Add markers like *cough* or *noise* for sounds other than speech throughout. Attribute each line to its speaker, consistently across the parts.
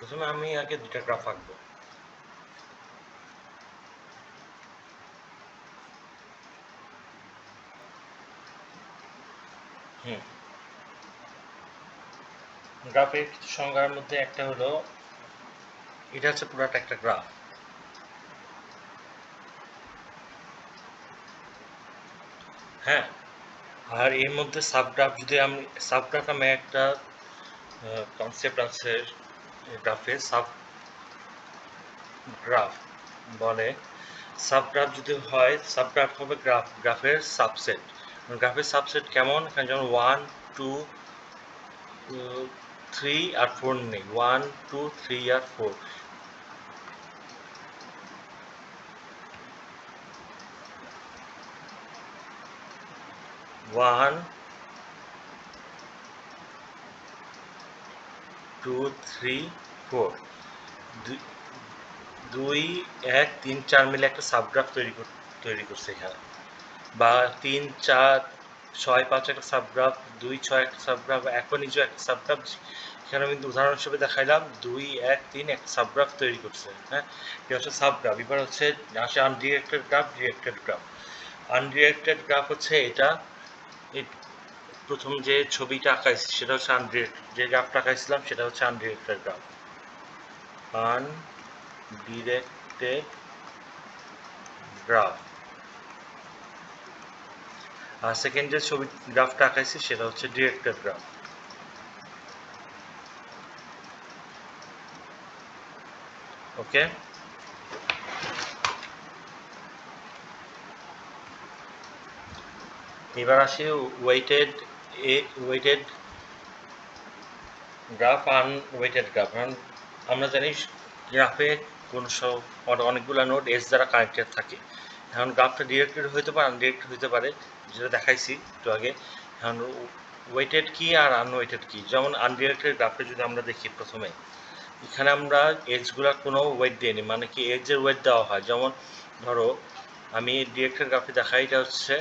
Speaker 1: প্রথমে আমি আগে দুটা গ্রাফ আঁকবো। হুম। গ্রাফের কিছু সংজ্ঞার মধ্যে একটা হলো, এটা হচ্ছে পুরাটা একটা গ্রাফ। হ্যাঁ আর এর মধ্যে সাবগ্রাফ, যদি আমি, সাবগ্রাফ আমি একটা কনসেপ্ট আছে গ্রাফে সাব গ্রাফ বলে। সাবগ্রাফ যদি হয় সাবগ্রাফ হবে গ্রাফ গ্রাফের সাবসেট গ্রাফের সাবসেট কেমন? এখানে যেমন ওয়ান টু থ্রি আর ফোর নেই। ওয়ান টু থ্রি আর four one two three four দুই, এক, তিন, চার মিলে একটা সাবগ্রাফ তৈরি তৈরি করছে এখানে। বা তিন, চার, ছয়, পাঁচ একটা সাবগ্রাফ দুই, ছয় একটা সাবগ্রাফ এখন নিজেও একটা সাবগ্রাফ এখানে আমি উদাহরণ হিসেবে দেখাইলাম, দুই, এক, তিন একটা সাবগ্রাফ তৈরি করছে হ্যাঁ? এটা হচ্ছে সাবগ্রাফ এবার হচ্ছে আসে undirected graph directed graph undirected graph হচ্ছে এটা প্রথম যে ছবিটা আঁকাইছি, সেটা হচ্ছে আনডিরেক্টেড যে গ্রাফটা আঁকাইছিলাম, সেটা হচ্ছে আনডিরেক্টেড গ্রাফ আনডিরেক্টেড গ্রাফ আর সেকেন্ড যে ছবি গ্রাফটা আঁকাইছি, সেটা হচ্ছে ডিরেক্টেড গ্রাফ ওকে এবার আসি ওয়েটেড এ weighted graph unweighted graph আমরা জানি গ্রাফে কোন সব অনেকগুলো নোট এস দ্বারা কানেক্টেড থাকে। এখন গ্রাফটা ডিরেক্টেড হইতে পারে আনডিরেক্টেড হইতে পারে, যেটা দেখাইছি একটু আগে। এখন ওয়েটেড কি আর আনওয়েটেড কি? যেমন আনডিরেক্টেড গ্রাফে যদি আমরা দেখি প্রথমে, এখানে আমরা এজগুলার কোনো ওয়েট দিইনি মানে কি এজের ওয়েট দেওয়া হয়। যেমন ধরো, আমি ডিরেক্টেড গ্রাফে দেখাই, এটা হচ্ছে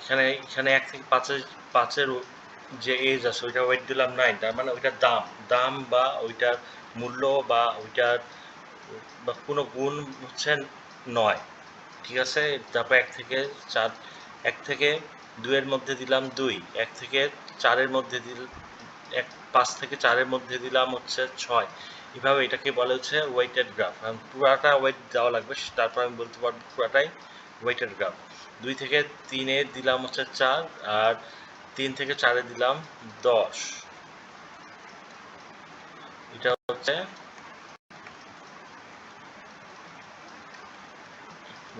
Speaker 1: এখানে এখানে এক থেকে পাঁচের পাঁচের যে এজ আছে, ওইটা ওয়েট দিলাম নাইন তার মানে ওইটার দাম দাম বা ওইটার মূল্য বা ওইটার বা কোনো গুণ হচ্ছে নয়, ঠিক আছে? তারপর এক থেকে চার, এক থেকে দুইয়ের মধ্যে দিলাম দুই, এক থেকে চারের মধ্যে দিল, এক, পাঁচ থেকে চারের মধ্যে দিলাম হচ্ছে ছয়, এভাবে এটাকে বলে হচ্ছে ওয়েটেড গ্রাফ পুরাটা ওয়েট দেওয়া লাগবে, তারপর আমি বলতে পারব পুরাটাই ওয়েটেড গ্রাফ দুই থেকে তিনে দিলাম হচ্ছে চার, আর তিন থেকে চারে দিলাম দশ। এটা হচ্ছে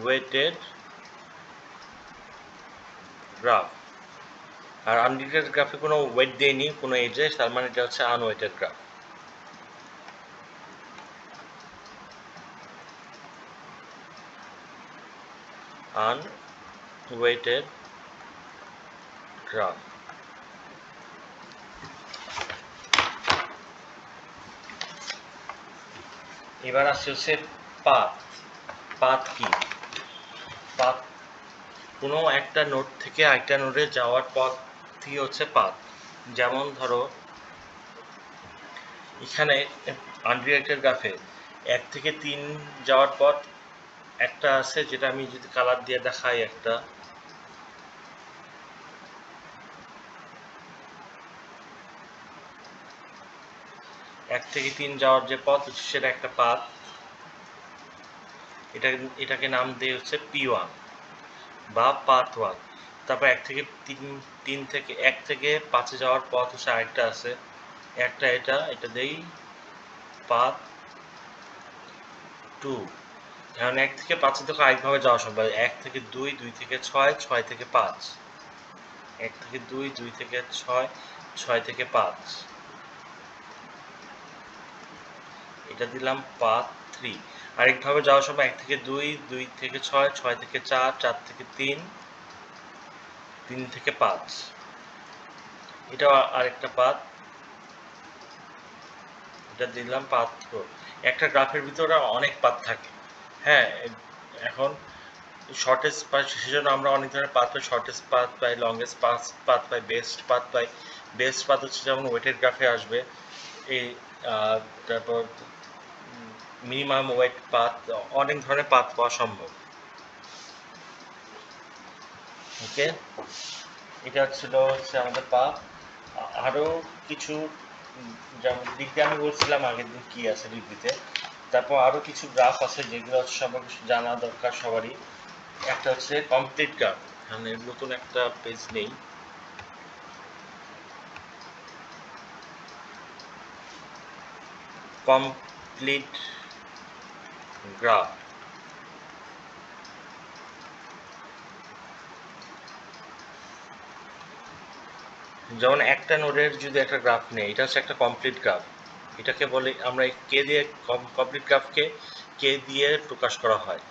Speaker 1: ওয়েটেড গ্রাফ আর আনডিটেড গ্রাফে কোনো ওয়েট দেয়নি কোনো এজে তার মানে এটা হচ্ছে আনওয়েটেড গ্রাফ unweighted graph এবার আসছে হচ্ছে পাথ পাথ কি? পাথ কোনো একটা নোট থেকে আরেকটা নোটে যাওয়ার পথই হচ্ছে পাথ যেমন ধরো, এখানে আনডিরেক্টেড গ্রাফে এক থেকে তিন যাওয়ার পথ একটা আছে যেটা আমি যদি কালার দিয়ে দেখাই একটা। এক থেকে তিন যাওয়ার যে পথ সেটা একটা পাথ। এটা, এটাকে নাম দিয়ে হচ্ছে পি ওয়ান বা পাথ ওয়ান তারপর এক থেকে তিন তিন থেকে এক থেকে পাঁচে যাওয়ার পথ হচ্ছে আরেকটা আছে। একটা এটা এটা দেই পাথ টু এখন এক থেকে পাঁচের থেকে আরেকভাবে যাওয়া সম্ভব। এক থেকে দুই দুই থেকে ছয় ছয় থেকে পাঁচ। এক থেকে দুই দুই থেকে ছয় ছয় থেকে পাঁচ। এটা দিলাম পাঁচ থ্রি। আরেকভাবে যাওয়ার সময় এক থেকে দুই দুই থেকে ছয় ছয় থেকে চার চার থেকে তিন তিন থেকে পাঁচ। এটা আরেকটা পাত এটা দিলাম পাত একটা গ্রাফের ভিতরে অনেক পাত থাকে। হ্যাঁ এখন শর্টেস্ট পাই সেজন্য আমরা অনেক ধরনের পাত পাই। শর্টেস্ট পাত পাই লংগেস্ট পাথ পাথ পাই বেস্ট পাত পাই। বেস্ট পাত হচ্ছে যেমন ওয়েটেড গ্রাফে আসবে। এই তারপর মিনিমাম ওয়েট পাথ অনেক ধরনের পাথ পাওয়া সম্ভব। ওকে? এটা ছিল হচ্ছে আমাদের পাথ আরও কিছু, যেমন ডিগ্রি আমি বলছিলাম আগের দিন কি আছে ডিগ্রিতে তারপর আরও কিছু গ্রাফ আছে যেগুলো হচ্ছে সবার জানা দরকার সবারই। একটা হচ্ছে কমপ্লিট গ্রাফ মানে নতুন একটা পেজ নেই। কমপ্লিট গ্রাফ যেমন একটা নোডের যদি একটা গ্রাফ নেই, এটা হচ্ছে একটা কমপ্লিট গ্রাফ এটাকে বলে আমরা কে দিয়ে কমপ্লিট গ্রাফকে কে দিয়ে প্রকাশ করা হয়।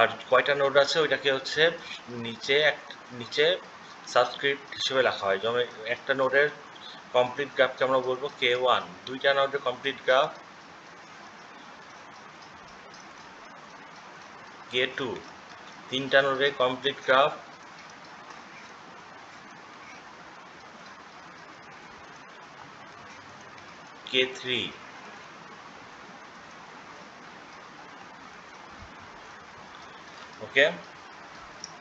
Speaker 1: আর কয়টা নোড আছে, ওইটাকে হচ্ছে নিচে এক নিচে সাবস্ক্রিপ্ট হিসেবে লেখা হয়। যেমন একটা নোডের কমপ্লিট গ্রাফকে আমরা বলব কে ওয়ান দুইটা নোডের কমপ্লিট গ্রাফ কে টু তিনটা নোডের complete graph K three okay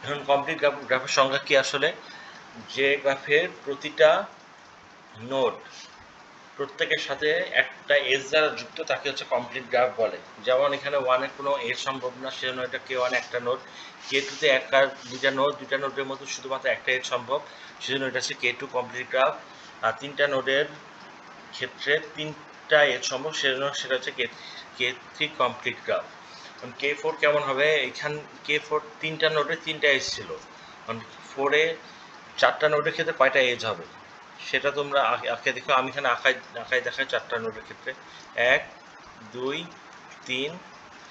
Speaker 1: এখন কমপ্লিট গ্রাফ গ্রাফের সংখ্যা কি আসলে? যে গ্রাফের প্রতিটা নোড। প্রত্যেকের সাথে একটা এজ দ্বারা যুক্ত, তাকে হচ্ছে কমপ্লিট গ্রাফ বলে। যেমন এখানে ওয়ানের কোনো এজ সম্ভব না সেজন্য এটা কে ওয়ান একটা নোট কে টুতে একটা দুইটা নোট দুইটা নোটের মধ্যে শুধুমাত্র একটা এজ সম্ভব সেজন্য এটা হচ্ছে কে টু কমপ্লিট গ্রাফ আর তিনটা নোটের ক্ষেত্রে তিনটা এজ সম্ভব সেজন্য সেটা হচ্ছে K K three complete graph কারণ কে ফোর কেমন হবে? এখান, কে ফোর তিনটা নোডে তিনটা এজ ছিল। কারণ ফোরে চারটা নোটের ক্ষেত্রে কয়টা এজ হবে? সেটা তোমরা আঁকে দেখো। আমি এখানে আঁকায় আঁকায় দেখাই চারটা নোটের ক্ষেত্রে। এক, দুই, তিন,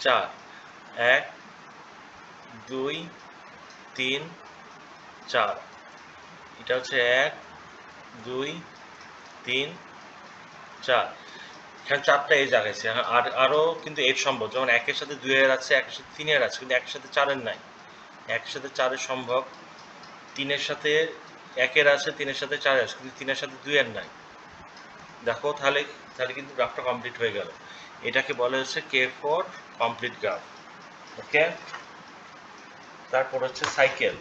Speaker 1: চার। এক, দুই, তিন, চার। এটা হচ্ছে এক, দুই, তিন, চার। এখানে চারটা এজ আগাইছে আর আরও কিন্তু এজ সম্ভব। যেমন একের সাথে দুইয়ের আছে, একের সাথে তিনের আছে, কিন্তু একের সাথে চারের নাই। একের সাথে চারের সম্ভব। তিনের সাথে একের আছে, তিনের সাথে চার আসে কিন্তু তিনের সাথে দুইয়ের নাই। দেখো, তাহলে তাহলে কিন্তু গ্রাফটা কমপ্লিট হয়ে গেল। এটাকে বলা হচ্ছে K four complete graph okay তারপর হচ্ছে সাইকেল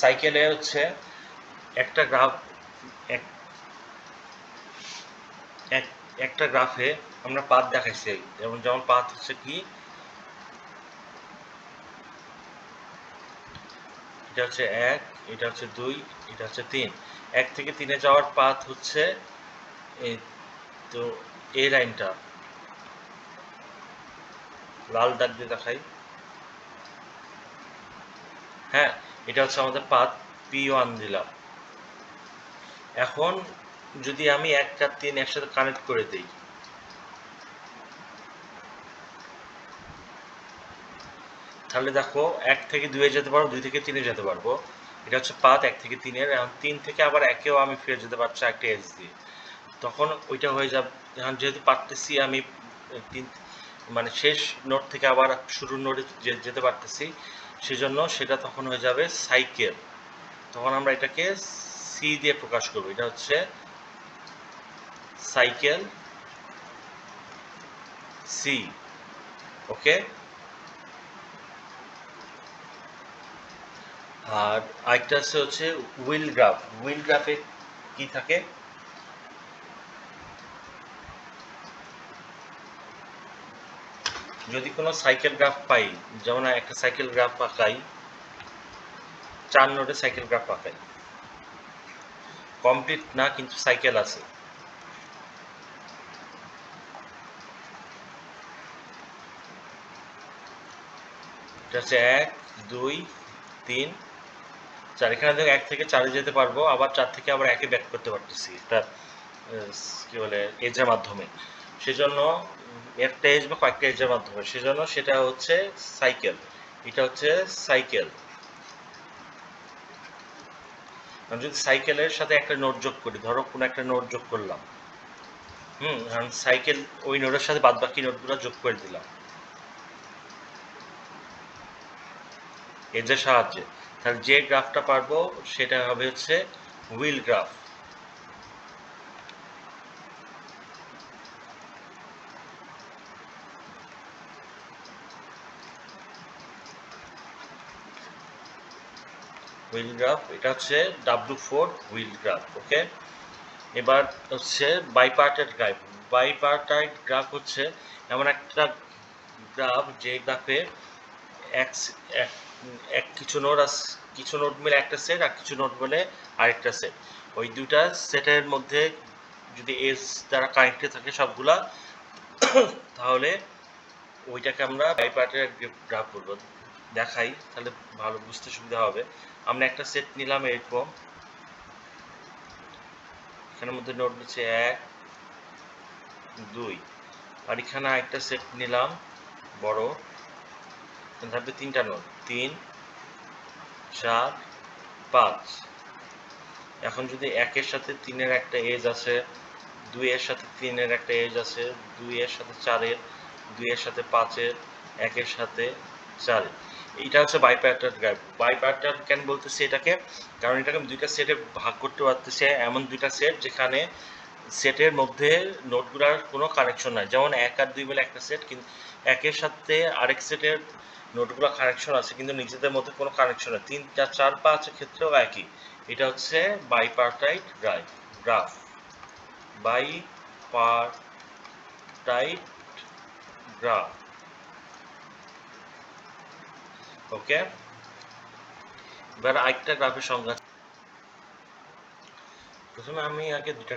Speaker 1: সাইকেলে হচ্ছে একটা গ্রাফ, এক, এক- একটা গ্রাফে আমরা পাথ দেখাইছি। যেমন যেমন পাথ হচ্ছে কি? এটা হচ্ছে এক, এটা হচ্ছে দুই, এটা হচ্ছে তিন। এক থেকে তিনে যাওয়ার পাত হচ্ছে এই তো এই লাইনটা। লাল দাগ দিয়ে দেখাই। হ্যাঁ এটা হচ্ছে আমাদের পাথ পি ওয়ান দিলাম। এখন যদি আমি এক চার তিন একসাথে কানেক্ট করে দিই। তাহলে দেখো এক থেকে দুয়ে যেতে পারব, দুই থেকে তিনে যেতে পারব। এটা হচ্ছে পাত এক থেকে তিনের, এখন তিন থেকে আবার একেও আমি ফিরে যেতে পারছি একটা এজ দিয়ে। তখন ওইটা হয়ে যাবে, এখন যেহেতু পারতেছি আমি, তিন মানে শেষ নোট থেকে আবার শুরুর নোটে যেতে পারতেছি সেজন্য সেটা তখন হয়ে যাবে সাইকেল। তখন আমরা এটাকে সি দিয়ে প্রকাশ করব। এটা হচ্ছে সাইকেল সি ওকে? আর আরেকটা আছে হচ্ছে উইল গ্রাফ। হুইল গ্রাফে কি থাকে? যদি কোনো সাইকেল গ্রাফ পাই, যেমন একটা সাইকেল গ্রাফ আঁকাই, চার নোটে সাইকেল গ্রাফ আঁকাই। কমপ্লিট না, কিন্তু সাইকেল আছে। এক, দুই, তিন, চার। এখানে দেখো এক থেকে চারে যেতে পারব, আবার চার থেকে আবার একে ব্যাক করতে পারতেছি। এটা কি বলে এজের মাধ্যমে। সেজন্য একটা এজ বা কয়েকটা এজের মাধ্যমে। সেজন্য সেটা হচ্ছে সাইকেল এটা হচ্ছে সাইকেল আমি যদি সাইকেলের সাথে একটা নোট যোগ করি, ধরো কোনো একটা নোট যোগ করলাম। হুম, এখন সাইকেল ওই নোটের সাথে বাদ বাকি নোটগুলো যোগ করে দিলাম। এজের সাহায্যে। তাহলে যে গ্রাফটা পারব, সেটা হবে হচ্ছে হুইল গ্রাফ হুইল গ্রাফ এটা হচ্ছে W four wheel graph okay এবার হচ্ছে বাইপার্টেড গ্রাফ বাইপার্টাইড গ্রাফ হচ্ছে এমন একটা গ্রাফ যে গ্রাফে এক এক কিছু নোট কিছু নোট মিলে একটা সেট আর কিছু নোট মিলে আরেকটা সেট ওই দুটা সেটের মধ্যে যদি এস দ্বারা কানেক্টেড থাকে সবগুলা, *coughs* তাহলে ওইটাকে আমরা বাইপার্টের গ্রাফ বলব। দেখাই, তাহলে ভালো, বুঝতে সুবিধা হবে। আমরা একটা সেট নিলাম এরকম। এখানের মধ্যে নোট নিচ্ছে এক, দুই। আর এখানে একটা সেট নিলাম, বড়। থাকবে তিনটা নোট তিন, চার, পাঁচ। এখন যদি একের সাথে তিনের একটা এজ আছে, দুইয়ের সাথে তিনের একটা এজ আছে, দুইয়ের সাথে চারের, দুইয়ের সাথে পাঁচের, একের সাথে চারের। এইটা হচ্ছে বাইপ্যাটার গ্রাফ বাইপ্যাটার কেন বলতেছি এটাকে? কারণ এটাকে আমি দুইটা সেটে ভাগ করতে পারতেছি, এমন দুইটা সেট যেখানে সেটের মধ্যে নোটগুলোর কোনো কানেকশন নাই। যেমন এক আর দুই মিলে একটা সেট কিন্তু একের সাথে আরেক সেটের নোটগুলো কানেকশন আছে, কিন্তু নিজেদের মধ্যে কোনো কানেকশন নেই। তিন, চার চার পাঁচের ক্ষেত্রেও একই। এটা হচ্ছে bipartite graph graph bipartite graph okay? এবার আরেকটা গ্রাফের সংজ্ঞা প্রথমে আমি আগে দুটা